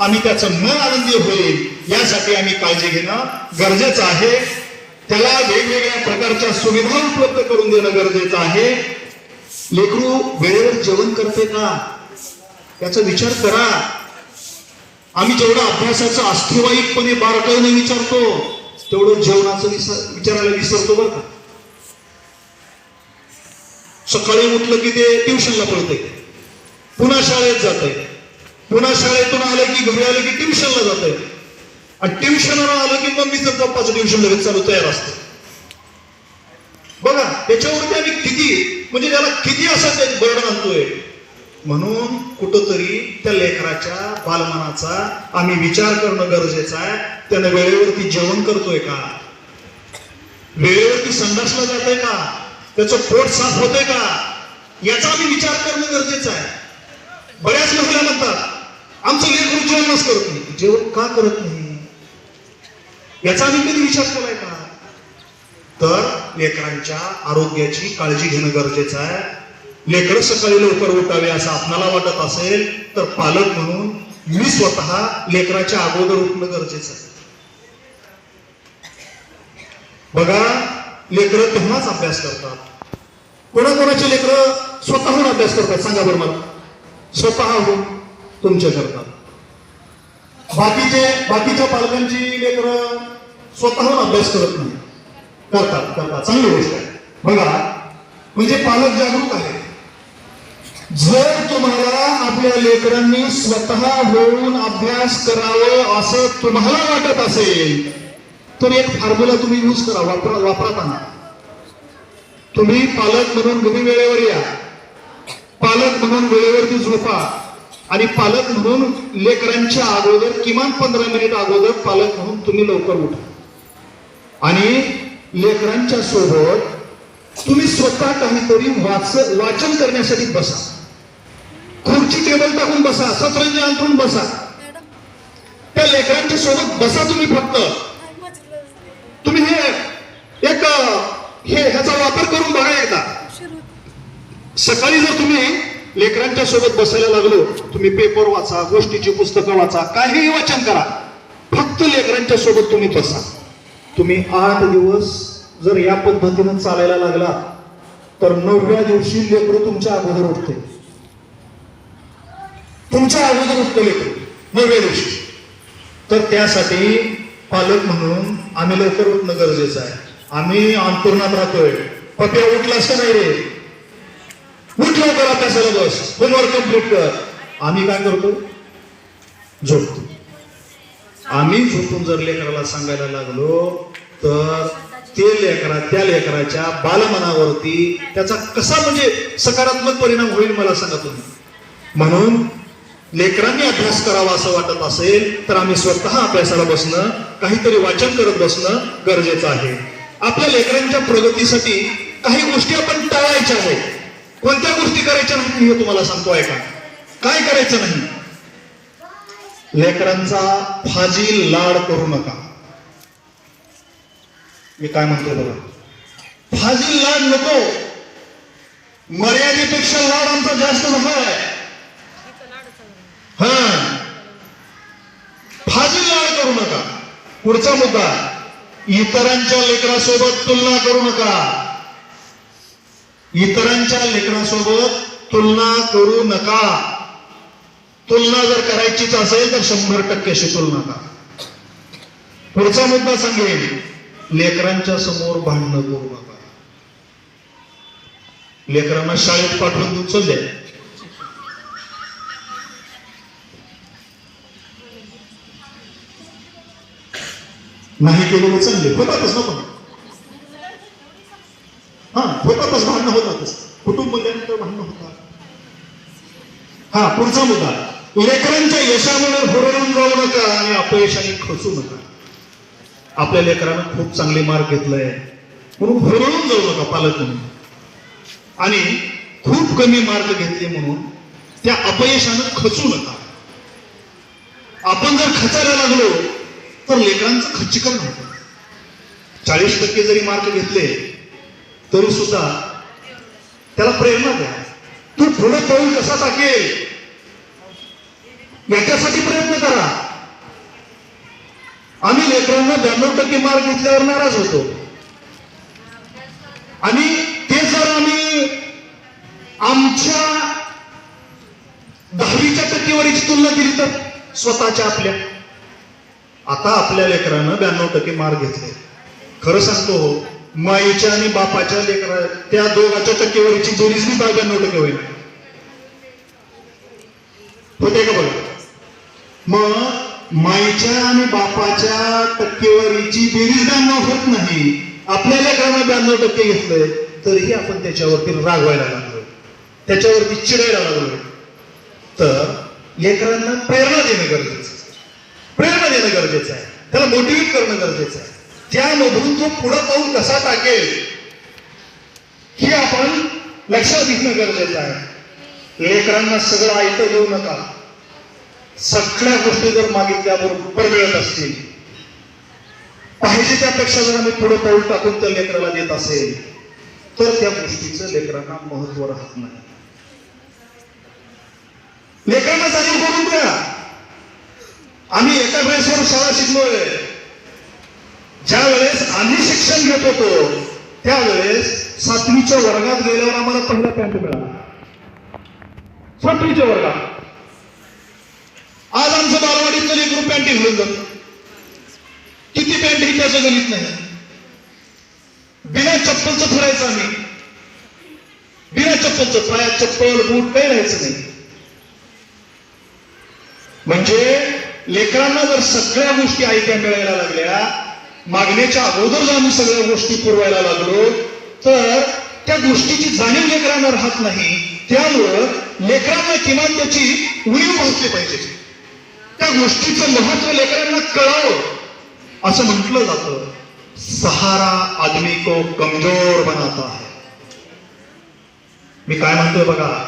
आणि त्याचं मन आनंदी होईल यासाठी आम्ही काळजी घेणं गरजेचं आहे. त्याला वेगवेगळ्या प्रकारच्या सुविधा उपलब्ध करून देणं गरजेचं आहे. लेकरू वेळेवर जेवण करते का? याचा विचार करा. आम्ही जेवढं अभ्यासाचं अस्थिवाईकपणे बारकाईने विचारतो तेवढं जेवणाचं विचारायला विसरतो बरं का. सकाळी उठलं की ते ट्युशनला पळते पुन्हा शाळेत जाते पुन्हा शाळेतून आलं की घरी आलं की ट्युशनला जाते आणि ट्युशनला आलं की मम्मीचं पप्पाचं ट्युशन लगेच चालू तयार असतं. बघा त्याच्यावरती आम्ही किती म्हणजे त्याला किती असं ते बर्डन आणतोय. म्हणून कुठंतरी त्या लेकराच्या बालमनाचा आम्ही विचार करणं गरजेचं आहे. त्यानं वेळेवरती जेवण करतोय का? वेळेवरती संडासला जातोय का? त्याचं पोट साफ होतंय का? याचा आम्ही विचार करणं गरजेचं आहे. बऱ्याच महिला म्हणतात आमचं लेकरू जेवणच करत नाही. जेवण का करत नाही? याचा आम्ही कधी विचार केलाय का? तर लेकरांच्या आरोग्याची काळजी घेणं गरजेचं आहे. लेकरं सकाळी लवकर उठावे असं आपणाला वाटत असेल तर पालक म्हणून मी स्वतः लेकराच्या अगोदर उठणं गरजेचं आहे. बघा लेकरं तेव्हाच अभ्यास करतात. कोणाकोणाचे लेकरं स्वतःहून अभ्यास करतात? सांगा बरं मला. स्वतःहून. तुमच्या करतात बाकीचे बाकीच्या पालकांची लेकरं स्वतःहून अभ्यास करत नाही करतात करतात. चांगली गोष्ट आहे. बघा म्हणजे पालक जागरूक आहे. जर तुम्हाला आपल्या लेकरांनी स्वतः होऊन अभ्यास करावं असं तुम्हाला वाटत असेल तर एक फॉर्म्युला तुम्ही यूज करा वापरा वापरताना तुम्ही पालक म्हणून घरी वेळेवर या. पालक म्हणून वेळेवरती झोपा. आणि पालक म्हणून लेकरांच्या अगोदर किमान पंधरा मिनिट अगोदर पालक म्हणून तुम्ही लवकर उठा. आणि लेकरांच्या सोबत तुम्ही स्वतः काहीतरी वाच वाचन करण्यासाठी बसा. खुर्ची टेबल टाकून बसा सतरंज अंतरून बसा. त्या लेकरांच्या सोबत बसा तुम्ही फक्त. तुम्ही हे एक हे ह्याचा वापर करून बघा एकदा. सकाळी जर तुम्ही लेकरांच्या सोबत बसायला लागलो तुम्ही पेपर वाचा गोष्टीची पुस्तकं वाचा काहीही वाचन करा. फक्त लेकरांच्या सोबत तुम्ही बसा. तुम्ही आठ दिवस जर या पद्धतीनं चालायला लागला तर नवव्या दिवशी लेकरू तुमच्या अगोदर उठते तुमच्या अगोदर उठतो लेकरू नवव्या दिवशी. तर त्यासाठी पालक म्हणून आम्ही लवकर उठणं गरजेचं आहे. आम्ही अंतरुणात राहतोय. पप्या उठलास का नाही रे? उठ लवकर अभ्यासाला बस होमवर्क कंप्लीट कर आम्ही काय करतो? झोपतो. आम्ही झोपून जर लेकराला सांगायला लागलो तर ते लेकरा त्या लेकराच्या बालमनावरती त्याचा कसा म्हणजे सकारात्मक परिणाम होईल मला सांगा तुम्ही. म्हणून लेकरांनी अभ्यास करावा असं वाटत असेल तर आम्ही स्वतः अभ्यासाला बसणं काहीतरी वाचन करत बसणं गरजेचं आहे. आपल्या लेकरांच्या प्रगतीसाठी काही गोष्टी आपण टाळायच्या आहेत. कोणत्या गोष्टी करायच्या नाही मी हे तुम्हाला सांगतो ऐका. काय करायचं नाही? लेकरांचा फाजी लाड करू नका. मी काय म्हणतो बघा? फाजी लाड नको. मर्यादेपेक्षा लाड आमचा जास्त झालाय हा. फाजी लाड करू नका. पुढचा मुद्दा. इतरांच्या लेकरासोबत तुलना करू नका. इतरांच्या लेकरांसोबत तुलना करू नका. तुलना जर करायचीच असेल तर शंभर टक्के शिकू नका. पुढचा मुद्दा सांगेल लेकरांच्या समोर भांडणं करू नका. लेकरांना शाळेत पाठवून दुचल द्या नाही केलेलं चालले होतातच नको पण हा होतातच भांडणं होतातच कुटुंब म्हणल्यानंतर भांडणं होतात हा पुढचा मुद्दा. लेकरांच्या यशामुळे होरडून जाऊ नका आणि अपयशाने खचू नका. आपल्या लेकरानं खूप चांगले मार्क घेतलाय. म्हणून होरडून जाऊ नका पालक म्हणून आणि खूप कमी मार्क घेतले म्हणून त्या अपयशानं खचू नका. आपण जर खचायला लागलो तर लेकरांचं खच्चीकरण होतं. चाळीस टक्के जरी मार्क घेतले तरी सुद्धा त्याला प्रेरणा द्या तू पुढे पाऊल कसा टाकेल? याच्यासाठी प्रयत्न करा. आम्ही लेकरांना ब्याण्णव टक्के मार्क घेतल्यावर नाराज होतो. आणि ते जर आम्ही आमच्या दहावीच्या टक्केवारीची तुलना केली तर स्वतःच्या आपल्या. आता आपल्या लेकरानं ब्याण्णव टक्के मार्क घेतले. खरं सांगतो हो माईच्या आणि बापाच्या लेकरा त्या दोघांच्या टक्केवारीची बेरीज मी ब्याण्णव टक्के होईल. होते का बघा? मग माईच्या आणि बापाच्या टक्केवारीची बेरीज ब्याण्णव होत नाही. आपल्या लेकरांना ब्याण्णव टक्के घेतलंय तरीही आपण त्याच्यावरती रागवायला लागलो त्याच्यावरती चिडायला लागलो तर लेकरांना प्रेरणा देणं गरजेचं आहे. प्रेरणा देणं गरजेचं आहे. त्याला मोटिवेट करणं गरजेचं आहे. त्यामधून तो पुढं पाऊल कसा टाकेल हे आपण लक्षात घेणं गरजेचं आहे. लेकरांना सगळं ऐकतं देऊ नका. सगळ्या गोष्टी जर मागितल्या बरोबर मिळत असतील पाहिजे त्यापेक्षा जर आम्ही पुढे पाऊल टाकून त्या लेकराला देत असेल तर त्या गोष्टीचं लेकरांना महत्त्व राहत नाही. लेकरांना जाणीव करून द्या. आम्ही एका वेळेसवर शाळा शिकलोय. ज्या वेळेस आम्ही शिक्षण घेत होतो त्यावेळेस सातवीच्या वर्गात गेल्यावर आम्हाला पहिला पॅन्ट मिळाला. सातवीच्या वर्गात. आज आमचं बालवाडीतलं लेकरू पॅन्ट घेऊन जातो. किती पॅन्ट ही त्याचं गणित नाही. बिना चप्पलचं फिरायचं आम्ही. बिना चप्पलचं पायात चप्पल बूट काही राहायचं नाही. म्हणजे लेकरांना जर सगळ्या गोष्टी ऐकायला मिळायला लागल्या मागण्याच्या अगोदर जर आम्ही सगळ्या गोष्टी पुरवायला लागलो. तर त्या गोष्टीची जाणीव लेकरांना राहत नाही. त्यामुळं लेकरांना किमान त्याची उणीव भासली पाहिजे. त्या गोष्टीचं महत्त्व लेकरांना कळावं. असं म्हटलं जातं. सहारा आदमी को कमजोर बनाता है. मी काय म्हणतोय बघा?